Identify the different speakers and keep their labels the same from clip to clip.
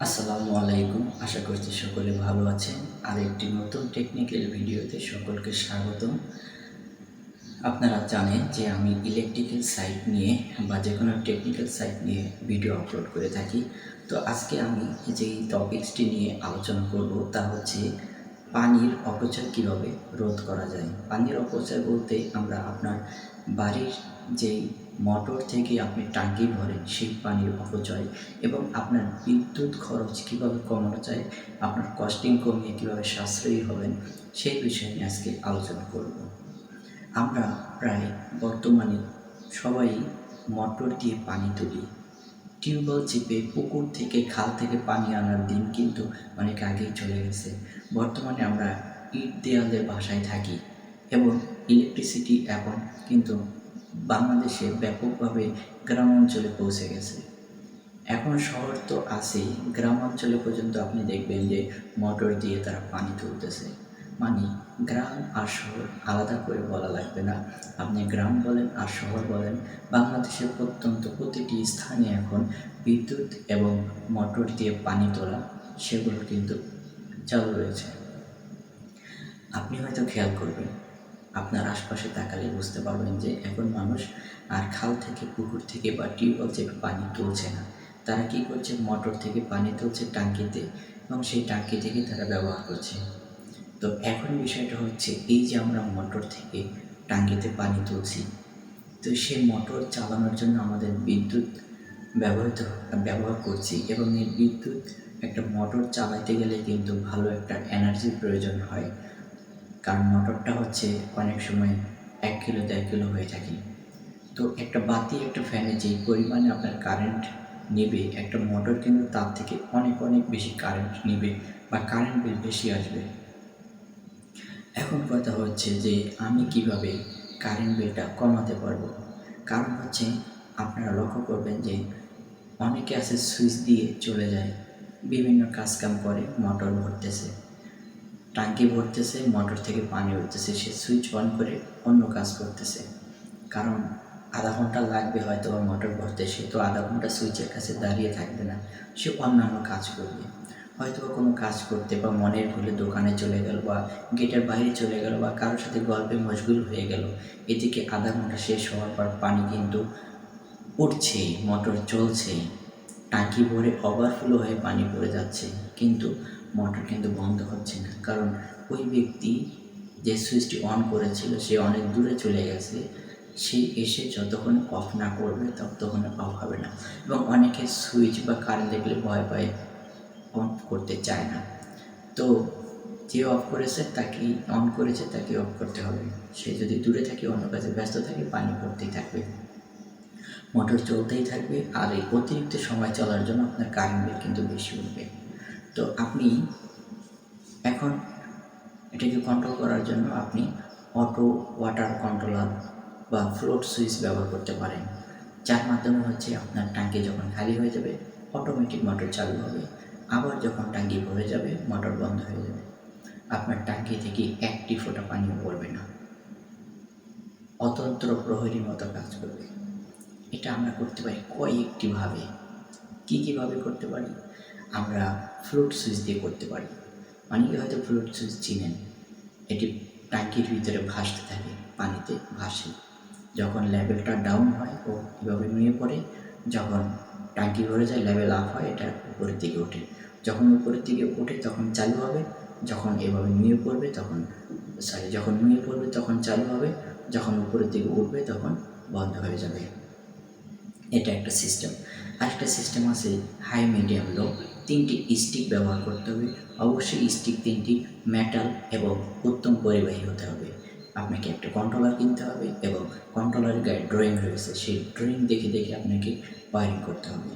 Speaker 1: আসসালামু আলাইকুম। আশা করছি সকলে ভালো আছেন। আর একটি নতুন টেকনিক্যাল ভিডিওতে সকলকে স্বাগত আপনারা জানেন যে আমি ইলেকট্রিক্যাল সাইট নিয়ে বা যে কোনো টেকনিক্যাল সাইট নিয়ে ভিডিও আপলোড করে থাকি। তো আজকে আমি যেই টপিক্সটি নিয়ে আলোচনা করব তা হচ্ছে পানির অপচয় কীভাবে রোধ করা যায়? পানির অপচয় বলতে আমরা আপনার বাড়ির যেই মোটর থেকে আপনি টাঙ্কি ভরেন, সেই পানির অপচয় এবং আপনার বিদ্যুৎ খরচ কীভাবে কমানো যায়, আপনার কস্টিং কমিয়ে কীভাবে সাশ্রয়ী হবেন, সেই বিষয়ে নিয়ে আজকে আলোচনা করব। আমরা প্রায় বর্তমানে সবাই মোটর দিয়ে পানি তুলি। টিউবওয়েল চেপে পুকুর থেকে খাল থেকে পানি আনার দিন কিন্তু অনেক আগেই চলে গেছে। বর্তমানে আমরা ইট দেয়ালের বাসায় থাকি এবং ইলেকট্রিসিটি এখন কিন্তু বাংলাদেশে ব্যাপকভাবে গ্রাম অঞ্চলে পৌঁছে গেছে। এখন শহর তো আছেই গ্রাম অঞ্চলে পর্যন্ত আপনি দেখবেন যে মোটর দিয়ে তারা পানি তুলতেছে। মানে গ্রাম আর শহর আলাদা করে বলা লাগবে না। আপনি গ্রাম বলেন আর শহর বলেন, বাংলাদেশের প্রত্যন্ত প্রতিটি স্থানে এখন বিদ্যুৎ এবং মোটর দিয়ে পানি তোলা, সেগুলো কিন্তু চালু রয়েছে। আপনি হয়তো খেয়াল করবেন, আপনার আশপাশে তাকালে বুঝতে পারবেন যে এখন মানুষ আর খাল থেকে পুকুর থেকে বা টিউবওয়েল থেকে পানি তুলছে না। তারা কি করছে? মোটর থেকে পানি তুলছে টাঙ্কিতে এবং সেই টাঙ্কি থেকে তারা ব্যবহার করছে। তো এখন বিষয়টা হচ্ছে এই যে আমরা মোটর থেকে টাঙ্কিতে পানি তুলছি, তো সেই মোটর চালানোর জন্য আমাদের বিদ্যুৎ ব্যবহৃত, ব্যবহার করছি এবং এই বিদ্যুৎ একটা মোটর চালাতে গেলে কিন্তু ভালো একটা এনার্জির প্রয়োজন হয়। কারণ মোটরটা হচ্ছে অনেক সময় এক কিলো দেড় কিলো হয়ে থাকে। তো একটা বাতি, একটা ফ্যানে যেই পরিমাণে আপনার কারেন্ট নেবে, একটা মোটর কিন্তু তার থেকে অনেক অনেক বেশি কারেন্ট নেবে বা কারেন্ট বিল বেশি আসবে। এখন কথা হচ্ছে যে আমি কীভাবে কারেন্ট বিলটা কমাতে পারব? কারণ হচ্ছে আপনারা লক্ষ্য করবেন যে অনেকে আছে সুইচ দিয়ে চলে যায়। বিভিন্ন কাজকাম করে, মোটর ভরতেছে। টাঙ্কি ভরতেছে, মোটর থেকে পানি উঠতেছে, সে সুইচ অন করে অন্য কাজ করতেছে। কারণ আধা ঘণ্টা লাগবে হয়তো বা মোটর ভরতে, সে তো আধা ঘণ্টা সুইচের কাছে দাঁড়িয়ে থাকবে না। সে অন্যান্য কাজ করবে। হয়তো কোনো কাজ করতে বা মনের ভুলে দোকানে চলে গেল বা গেটের বাইরে চলে গেল বা কারোর সাথে গল্পে মশগুল হয়ে গেল। এদিকে আধা ঘণ্টা শেষ হওয়ার পর পানি কিন্তু উঠছেই মোটর চলছেই টাঙ্কি ভরে ওভারফ্লো হয়ে পানি পড়ে যাচ্ছে, কিন্তু মোটর কিন্তু বন্ধ হচ্ছে না। কারণ ওই ব্যক্তি যে সুইচটি অন করেছিল, সে অনেক দূরে চলে গেছে, সে এসে যতক্ষণ অফ না করবে, ততক্ষণ অফ হবে না। এবং অনেকে সুইচ বা কারেন্ট দেখলে ভয় পায় অফ করতে চায় না। তো যে অফ করেছে, তাকেই অন করেছে তাকে অফ করতে হবে। সে যদি দূরে থাকে, অন্য কাজে ব্যস্ত থাকে, পানি পড়তেই থাকবে। মোটর চলতেই থাকবে আর এই অতিরিক্ত সময় চলার জন্য আপনার কারেন্ট বিল কিন্তু বেশি উঠবে। তো আপনি এখন এটাকে কন্ট্রোল করার জন্য আপনি অটো ওয়াটার কন্ট্রোলার বা ফ্লোট সুইচ ব্যবহার করতে পারেন। যার মাধ্যমে হচ্ছে আপনার ট্যাঙ্কি যখন খালি হয়ে যাবে অটোমেটিক মোটর চালু হবে। আবার যখন ট্যাঙ্কি ভরে যাবে মোটর বন্ধ হয়ে যাবে। আপনার ট্যাঙ্কি থেকে একটি ফোঁটা পানিও পড়বে না। অতন্ত্র প্রহরীর মতো কাজ করবে। এটা আমরা করতে পারি কয়েকটিভাবে। কী কীভাবে করতে পারি? আমরা ফ্লুট সুইচ দিয়ে করতে পারি। অনেকে হয়তো ফ্লুট সুইচ চিনেন। এটি ট্যাঙ্কির ভিতরে ভাসতে থাকে, পানিতে ভাসে। যখন লেভেলটা ডাউন হয় ও কীভাবে নুয়ে পড়ে, যখন ট্যাঙ্কি ভরে যায়, লেভেল আপ হয়, এটা উপরের দিকে ওঠে। যখন উপরের দিকে ওঠে, তখন চালু হবে। যখন এভাবে নুয়ে পড়বে, তখন সরি যখন নুয়ে পড়বে, তখন চালু হবে। যখন উপরের দিকে উঠবে, তখন বন্ধ হয়ে যাবে। এটা একটা সিস্টেম আরেকটা সিস্টেম আছে হাই মিডিয়াম লো তিনটি স্টিক ব্যবহার করতে হবে। অবশ্যই স্টিক তিনটি মেটাল এবং উত্তম পরিবাহী হতে হবে। আপনাকে একটা কন্ট্রোলার কিনতে হবে এবং কন্ট্রোলারের গায়ে ড্রয়িং রয়েছে। সেই ড্রয়িং দেখে দেখে আপনাকে ওয়ারিং করতে হবে।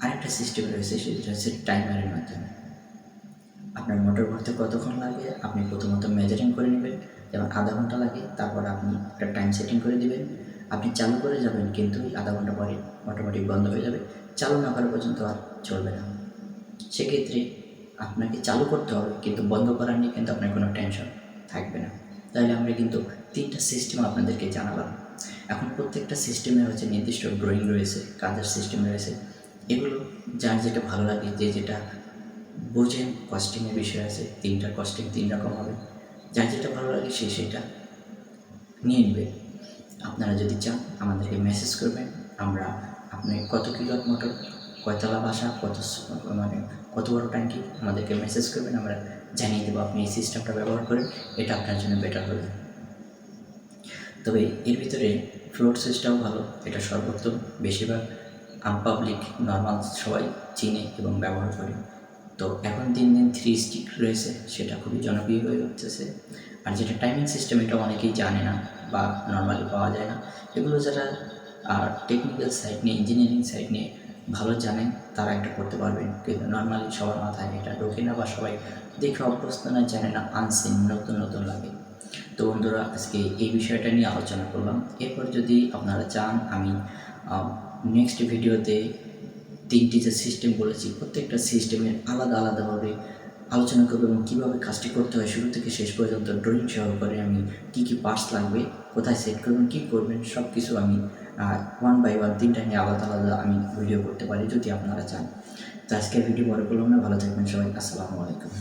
Speaker 1: আরেকটা সিস্টেম রয়েছে, সেটা হচ্ছে টাইমারের মাধ্যমে। আপনার মোটর ভরতে কতক্ষণ লাগে? আপনি প্রথমত মেজারিং করে নেবেন। যেমন আধা ঘণ্টা লাগে, তারপর আপনি একটা টাইম সেটিং করে দিবেন। আপনি চালু করে যাবেন কিন্তু আধা ঘণ্টা পরে অটোমেটিক বন্ধ হয়ে যাবে। চালু না করা পর্যন্ত আর চলবে না। সেক্ষেত্রে আপনাকে চালু করতে হবে কিন্তু বন্ধ করার নিয়ে কিন্তু আপনার কোনো টেনশন থাকবে না। তাহলে আমরা কিন্তু তিনটা সিস্টেম আপনাদেরকে জানালাম। এখন প্রত্যেকটা সিস্টেমে হচ্ছে নির্দিষ্ট ড্রয়িং রয়েছে, কাজের সিস্টেম রয়েছে। এগুলো যার যেটা ভালো লাগে, যে যেটা বোঝেন কস্টিংয়ের বিষয় আছে, তিনটা কস্টিং তিন রকম হবে। যার যেটা ভালো লাগে সে সেটা নিয়ে নেবে। আপনারা যদি চান, আমাদেরকে মেসেজ করবেন। আমরা আপনি কত কিলো মোটর কয়তলা বাসা, কত মানে কত বড় ট্যাঙ্কি, আমাদেরকে মেসেজ করবেন। আমরা জানিয়ে দেবো আপনি এই সিস্টেমটা ব্যবহার করেন, এটা আপনার জন্য বেটার হবে। তবে এর ভিতরে ফ্লোর সুইচটাও ভালো, এটা সর্বোত্তম। বেশিরভাগ আনপাবলিক নর্মাল সবাই চিনে এবং ব্যবহার করে। তো এখন দিন দিন থ্রি স্টিক রয়েছে, সেটা খুবই জনপ্রিয় হয়ে উঠতেছে। আর যেটা টাইমিং সিস্টেম এটা অনেকেই জানে না বা নর্মালি পাওয়া যায় না। এগুলো যারা, আর টেকনিক্যাল সাইড নিয়ে ইঞ্জিনিয়ারিং সাইড নিয়ে ভালো জানেন, তারা এটা করতে পারবেন। কিন্তু নর্মালি সবার মাথায় এটা ঢোকে না বা সবাই দেখে অভ্যস্ত না, জানে না আনসিন নতুন নতুন লাগে। তো বন্ধুরা, আজকে এই বিষয়টা নিয়ে আলোচনা করলাম। এরপর যদি আপনারা চান, আমি নেক্সট ভিডিওতে তিনটি যে সিস্টেম বলেছি, প্রত্যেকটা সিস্টেমের আলাদা, আলাদাভাবে আলোচনা করব এবং কীভাবে কাজটি করতে হয় শুরু থেকে শেষ পর্যন্ত ড্রয়িং সহকারে আমি কী কী পার্টস লাগবে, কোথায় সেট করবেন কী করবেন সব কিছু আমি ওয়ান বাই ওয়ান তিনটা নিয়ে আলাদা আলাদা আমি ভিডিও করতে পারি যদি আপনারা চান। তো আজকের ভিডিও বড় করলাম না, ভালো থাকবেন সবাই, আসসালামু আলাইকুম।